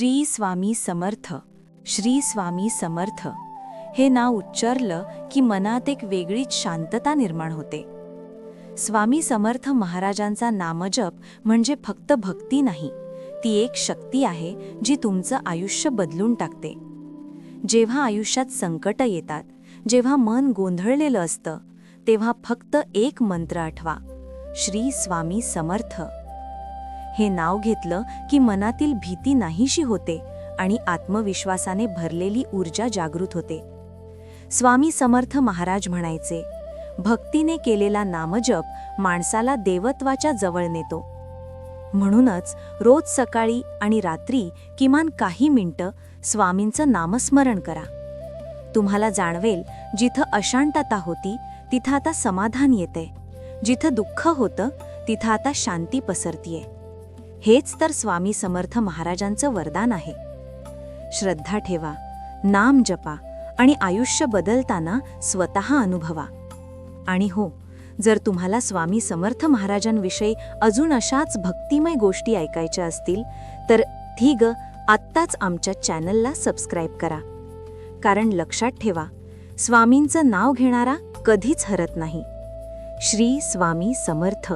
श्री स्वामी समर्थ श्री स्वामी समर्थ. हे नाव उच्चारलं की मनात एक वेगळीच शांतता निर्माण होते. स्वामी समर्थ महाराजांचा नामजप म्हणजे फक्त भक्ती नाही ती एक शक्ती आहे जी तुमचं आयुष्य बदलून टाकते. जेव्हा आयुष्यात संकट येतात जेव्हा मन गोंधळलेलं असतं तेव्हा फक्त एक मंत्र आठवा श्री स्वामी समर्थ. हे नाव घेतलं की मनातील भीती नाहीशी होते आणि आत्मविश्वासाने भरलेली ऊर्जा जागृत होते. स्वामी समर्थ महाराज म्हणायचे भक्तीने केलेला नामजप माणसाला देवत्वाच्या जवळ नेतो. म्हणूनच रोज सकाळी आणि रात्री किमान काही मिनिटं स्वामींचं नामस्मरण करा. तुम्हाला जाणवेल जिथं अशांतता होती तिथं आता समाधान येते. जिथं दुःख होतं तिथं आता शांती पसरतीये. हेच तर स्वामी समर्थ महाराजांचं वरदान आहे. श्रद्धा ठेवा नाम जपा आणि आयुष्य बदलताना स्वतः अनुभवा. आणि हो जर तुम्हाला स्वामी समर्थ महाराजांविषयी अजून अशाच भक्तिमय गोष्टी ऐकायच्या असतील तर ठीक आत्ताच आमच्या चॅनलला सबस्क्राईब करा. कारण लक्षात ठेवा स्वामींचं नाव घेणारा कधीच हरत नाही. श्री स्वामी समर्थ.